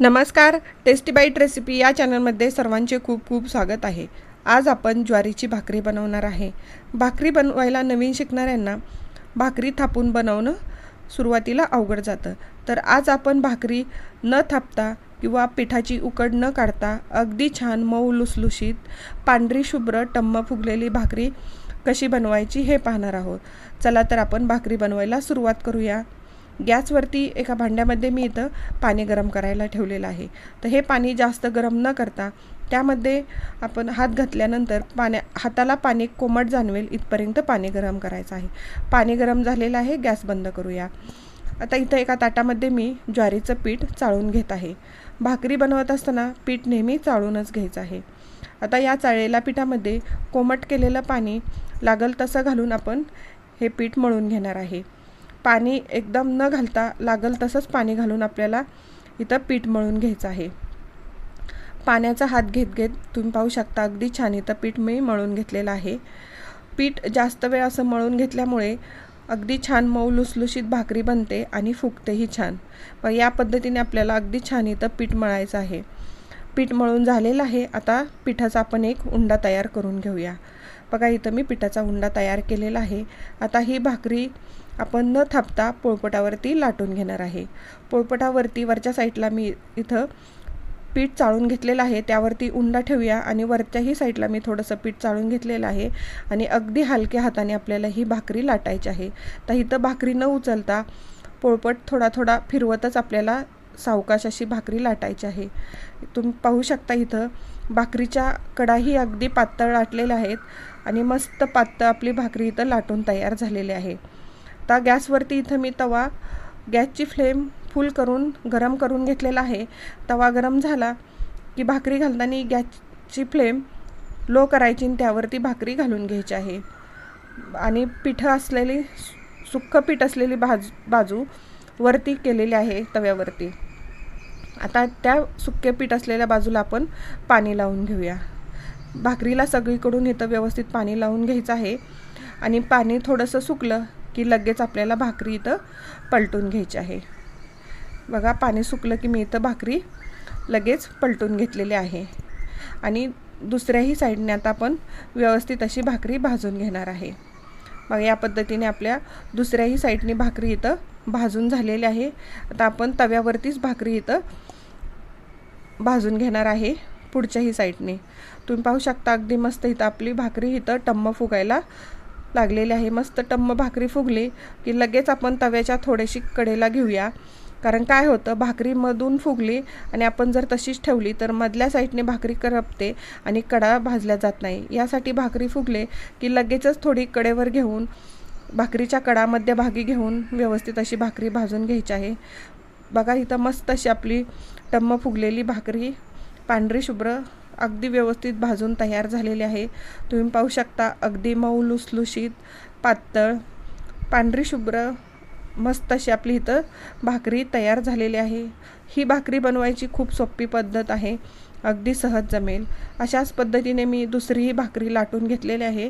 नमस्कार tasty bite recipe या चॅनलमध्ये सर्वांचे खूप खूप स्वागत आहे. आज आपण ज्वारीची भाकरी बनवणार आहे. भाकरी बनवायला नवीन शिकणाऱ्यांना भाकरी थापून बनवणं सुरुवातीला अवघड जातं. तर आज आपण भाकरी न थापता किंवा पिठाची उकड न काढता अगदी छान मऊ लुसलुशीत पांढरी शुभ्र टम्म फुगलेली भाकरी कशी बनवायची हे पाहणार आहोत. चला तर आपण भाकरी बनवायला सुरुवात करूया. गॅसवरती एका भांड्यामध्ये मी इथं पाणी गरम करायला ठेवलेलं आहे. तर हे पाणी जास्त गरम न करता त्यामध्ये आपण हात घातल्यानंतर पाण्या हाताला पाणी कोमट जाणवेल इथपर्यंत पाणी गरम करायचं आहे. पाणी गरम झालेलं आहे गॅस बंद करूया. आता इथं एका ताटामध्ये मी ज्वारीचं पीठ चाळून घेत आहे. भाकरी बनवत असताना पीठ नेहमी चाळूनच घ्यायचं आहे. आता या चाळलेल्या पिठामध्ये कोमट केलेलं पाणी लागल तसं घालून आपण हे पीठ मळून घेणार आहे. पाणी एकदम न घालता लागल तसंच पाणी घालून आपल्याला इथं पीठ मळून घ्यायचं आहे. पाण्याचा हात घेत घेत तुम्ही पाहू शकता अगदी छान इथं पीठ मी मळून घेतलेलं आहे. पीठ जास्त वेळ असं मळून घेतल्यामुळे अगदी छान मऊ लुसलुशीत भाकरी बनते आणि फुगतेही छान. व या पद्धतीने आपल्याला अगदी छान इथं पीठ मळायचं आहे. पीठ मळून झालेलं आहे. आता पिठाचा आपण एक उंडा तयार करून घेऊया. बघा इथं मी पिठाचा उंडा तयार केलेला आहे. आता ही भाकरी आपण न थापता पोळपटावरती लाटून घेणार आहे. पोळपटावरती वरच्या साईडला मी इथं पीठ चाळून घेतलेलं आहे. त्यावरती उंडा ठेवूया आणि वरच्याही साईडला मी थोडंसं पीठ चाळून घेतलेलं आहे आणि अगदी हलक्या हाताने आपल्याला ही भाकरी लाटायची आहे. तर इथं भाकरी न उचलता पोळपट थोडा थोडा फिरवतच आपल्याला सावकाश अशी भाकरी लाटायची आहे. तुम्ही पाहू शकता इथं भाकरीच्या कडाही अगदी पातळ लाटलेल्या आहेत आणि मस्त पातळ आपली भाकरी इथं लाटून तयार झालेली आहे. आता गॅसवरती इथं मी तवा गॅसची फ्लेम फुल करून गरम करून घेतलेला आहे. तवा गरम झाला की भाकरी घालताना गॅसची फ्लेम लो करायची आणि त्यावरती भाकरी घालून घ्यायची आहे. आणि पिठं असलेली सुक्कं पीठ असलेली भाज बाजू वरती केलेली आहे तव्यावरती. आता त्या सुक्के पीठ असलेल्या बाजूला आपण पाणी लावून घेऊया. भाकरीला सगळीकडून इथं व्यवस्थित पाणी लावून घ्यायचं आहे. आणि पाणी थोडंसं सुकलं की लगेच आपल्याला भाकरी इथं पलटून घ्यायची आहे. बघा पाणी सुकलं की मी इथं भाकरी लगेच पलटून घेतलेली आहे. आणि दुसऱ्याही साईडने आता आपण व्यवस्थित अशी भाकरी भाजून घेणार आहे. मग या पद्धतीने आपल्या दुसऱ्याही साईडने भाकरी इथं भाजून झालेली आहे. आता आपण तव्यावरतीच भाकरी इथं भाजून घेणार आहे पुढच्याही साईडने. तुम्ही पाहू शकता अगदी मस्त इथं आपली भाकरी इथं टम्म फुगायला लागलेली आहे. मस्त टम्म भाकरी फुगली की लगेच आपण तव्याच्या थोडीशी कडेला घेऊया. कारण काय होतं भाकरी मधून फुगली आणि आपण जर तशीच ठेवली तर मधल्या साईडने भाकरी करपते आणि कडा भाजल्या जात नाही. यासाठी भाकरी फुगले की लगेचच थोडी कडेवर घेऊन भाकरीच्या कडा मध्यभागी घेऊन व्यवस्थित अशी भाकरी भाजून घ्यायची आहे. बघा इथं मस्त अशी आपली टम्म फुगलेली भाकरी पांढरी शुभ्र अगदी व्यवस्थित भाजून तयार झालेली आहे. तुम्ही पाहू शकता अगदी मऊ लुसलुशीत पातळ पांढरी शुभ्र मस्त अशी आपली इथं भाकरी तयार झालेली आहे. ही भाकरी बनवायची खूप सोपी पद्धत आहे. अगदी सहज जमेल. अशाच पद्धतीने मी दुसरीही भाकरी लाटून घेतलेली आहे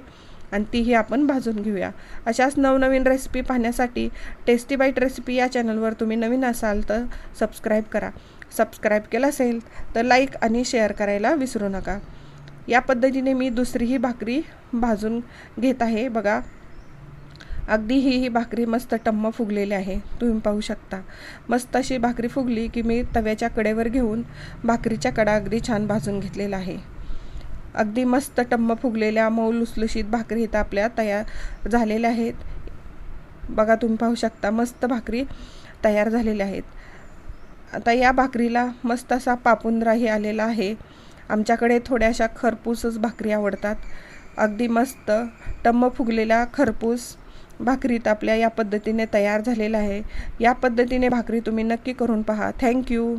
आणि तीही आपण भाजून घेऊया. अशाच नवनवीन रेसिपी पाहण्यासाठी टेस्टी बाईट रेसिपी या चॅनलवर तुम्ही नवीन असाल तर सबस्क्राईब करा. सबस्क्राईब केलं असेल तर लाईक आणि शेअर करायला विसरू नका. या पद्धतीने मी दुसरीही भाकरी भाजून घेत आहे. बघा अगदी ही ही भाकरी मस्त टम्म फुगलेली आहे. तुम्ही पाहू शकता. मस्त अशी भाकरी फुगली की मी तव्याच्या कडेवर घेऊन भाकरीच्या कडा अगदी छान भाजून घेतलेला आहे. अगदी मस्त टम्म फुगलेल्या मऊ लुसलुशीत भाकरी इथं आपल्या तयार झालेल्या आहेत. बघा तुम्ही पाहू शकता मस्त भाकरी तयार झालेल्या आहेत. आता या भाकरीला मस्त असा पापुंद्राही आलेला आहे. आमच्याकडे थोड्याशा खरपूसच भाकरी आवडतात. अगदी मस्त टम्म फुगलेला खरपूस भाकरीत आपल्या या पद्धतीने तयार झालेला आहे. या पद्धतीने भाकरी तुम्ही नक्की करून पहा. थँक्यू